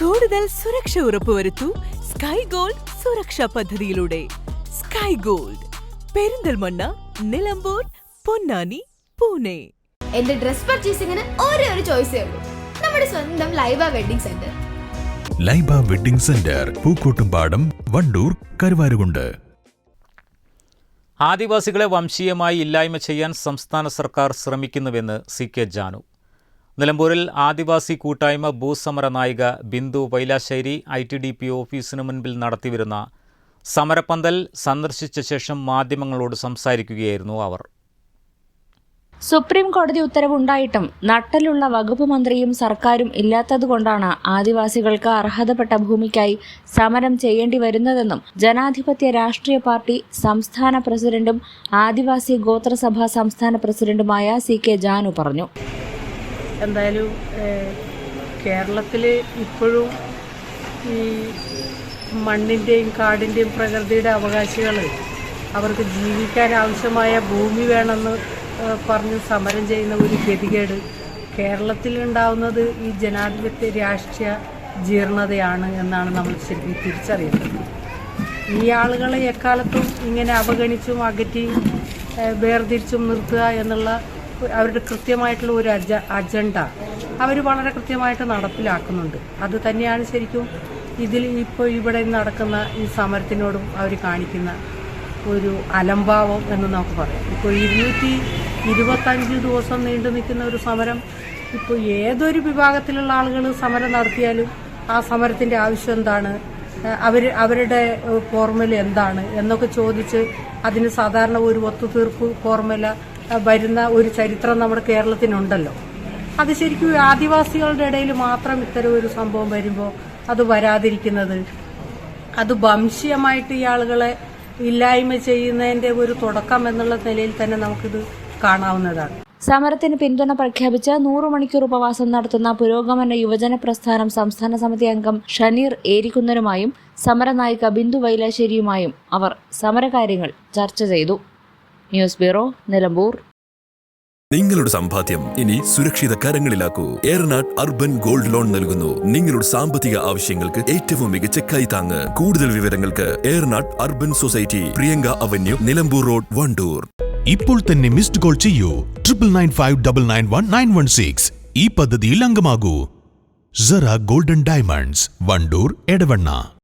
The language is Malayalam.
കൂടുതൽ സുരക്ഷ ഉറപ്പുവരുത്തൂ സ്കൈ ഗോൾഡ് സുരക്ഷാ പദ്ധതിയിലൂടെ. Sky gold Perinthalmanna Nilambur Ponnani Pune. എന്റെ ഡ്രസ് പർച്ചേസിംഗിന് ഒരേ ഒരു ചോയ്സേ ഉള്ളൂ. നമ്മുടെ സ്വന്തം Laiba wedding centre Laiba wedding centre Pookkottumpadam Wandoor Karuvarakundu. ആദിവാസികളെ വംശീയമായി ഇല്ലായ്മ ചെയ്യാൻ സംസ്ഥാന സർക്കാർ ശ്രമിക്കുന്നുവെന്ന് സി കെ ജാനു. നിലമ്പൂരിൽ ആദിവാസി കൂട്ടായ്മ ഭൂസമര നായിക Bindu Vailassery I T D P ഓഫീസിനു മുൻപിൽ നടത്തിവരുന്ന സമരപ്പന്തൽ സന്ദർശിച്ച ശേഷം മാധ്യമങ്ങളോട് സംസാരിക്കുകയായിരുന്നു അവർ. സുപ്രീം കോടതി ഉത്തരവുണ്ടായിട്ടും നട്ടലുള്ള വകുപ്പ് മന്ത്രിയും സർക്കാരും ഇല്ലാത്തതുകൊണ്ടാണ് ആദിവാസികൾക്ക് അർഹതപ്പെട്ട ഭൂമിക്കായി സമരം ചെയ്യേണ്ടി വരുന്നതെന്നും ജനാധിപത്യ രാഷ്ട്രീയ പാർട്ടി സംസ്ഥാന പ്രസിഡന്റും ആദിവാസി ഗോത്രസഭാ സംസ്ഥാന പ്രസിഡന്റുമായ സി കെ ജാനു പറഞ്ഞു. എന്തായാലും കേരളത്തിൽ ഇപ്പോഴും ഈ മണ്ണിന്റെയും കാടിന്റെയും പ്രകൃതിയുടെ അവകാശികൾ അവർക്ക് ജീവിക്കാൻ ആവശ്യമായ ഭൂമി വേണമെന്ന് പറഞ്ഞ് സമരം ചെയ്യുന്ന ഒരു ഗതികേട് കേരളത്തിൽ ഉണ്ടാവുന്നത് ഈ ജനാധിപത്യ രാഷ്ട്രീയ ജീർണതയാണ് എന്നാണ് നമ്മൾ ശരിക്കും തിരിച്ചറിയുന്നത്. ഈ ആളുകളെ എക്കാലത്തും ഇങ്ങനെ അവഗണിച്ചും അകറ്റിയും വേർതിരിച്ചും നിർത്തുക എന്നുള്ള അവരുടെ കൃത്യമായിട്ടുള്ള ഒരു അജ അജണ്ട അവർ വളരെ കൃത്യമായിട്ട് നടപ്പിലാക്കുന്നുണ്ട്. അത് തന്നെയാണ് ശരിക്കും ഇതിൽ ഇപ്പോൾ ഇവിടെ നടക്കുന്ന ഈ സമരത്തിനോടും അവർ കാണിക്കുന്ന ഒരു അലംഭാവം എന്ന് നമുക്ക് പറയാം. ഇപ്പോൾ ഇരുന്നൂറ്റി ഇരുപത്തഞ്ച് ദിവസം നീണ്ടു നിൽക്കുന്ന ഒരു സമരം ഇപ്പോൾ ഏതൊരു വിഭാഗത്തിലുള്ള ആളുകൾ സമരം നടത്തിയാലും ആ സമരത്തിന്റെ ആവശ്യം എന്താണ്? അവർ അവരുടെ ഫോർമുല എന്താണ്? എന്നൊക്കെ ചോദിച്ച് അതിന് സാധാരണ ഒരു ഒത്തുതീർപ്പ് ഫോർമുല വരുന്ന ഒരു ചരിത്രം നമ്മുടെ കേരളത്തിനുണ്ടല്ലോ. അത് ശരിക്കും ആദിവാസികളുടെ ഇടയിൽ മാത്രം ഇത്തരം ഒരു സംഭവം വരുമ്പോൾ അത് വരാതിരിക്കുന്നത് അത് വംശീയമായിട്ട് ഈ ആളുകളെ ഇല്ലായ്മ ചെയ്യുന്നതിന്റെ ഒരു തുടക്കം എന്നുള്ള നിലയിൽ തന്നെ നമുക്കിത് കാണാവുന്നതാണ്. സമരത്തിന് പിന്തുണ പ്രഖ്യാപിച്ച് നൂറു മണിക്കൂർ ഉപവാസം നടത്തുന്ന പുരോഗമന യുവജന പ്രസ്ഥാനം സംസ്ഥാന സമിതി അംഗം ഷനീർ ഏരിക്കുന്നരുമായും സമരനായിക ബിന്ദു വൈലാശ്ശേരിയുമായും അവർ സമരകാര്യങ്ങൾ ചർച്ച ചെയ്തു. News bureau Nilambur. നിങ്ങളുടെ സമ്പാദ്യം ഇനി സുരക്ഷിത കരങ്ങളിലാക്കൂ. ഏറനാട് അർബൻ ഗോൾഡ് ലോൺ നൽകുന്നു. നിങ്ങളുടെ സാമ്പത്തിക ആവശ്യങ്ങൾക്ക് ഏറ്റവും മികച്ച കൈത്താങ്ങ് കൂടുതൽ വിവരങ്ങൾക്ക് Eranad urban society Priyanka avenue Nilambur road Wandoor. ഇപ്പോൾ തന്നെ മിസ്ഡ് കോൾ ചെയ്യൂ. Triple nine five double nine one nine one six. ഈ പദ്ധതിയിൽ അംഗമാകൂ. Sara golden diamonds Wandoor Edavanna.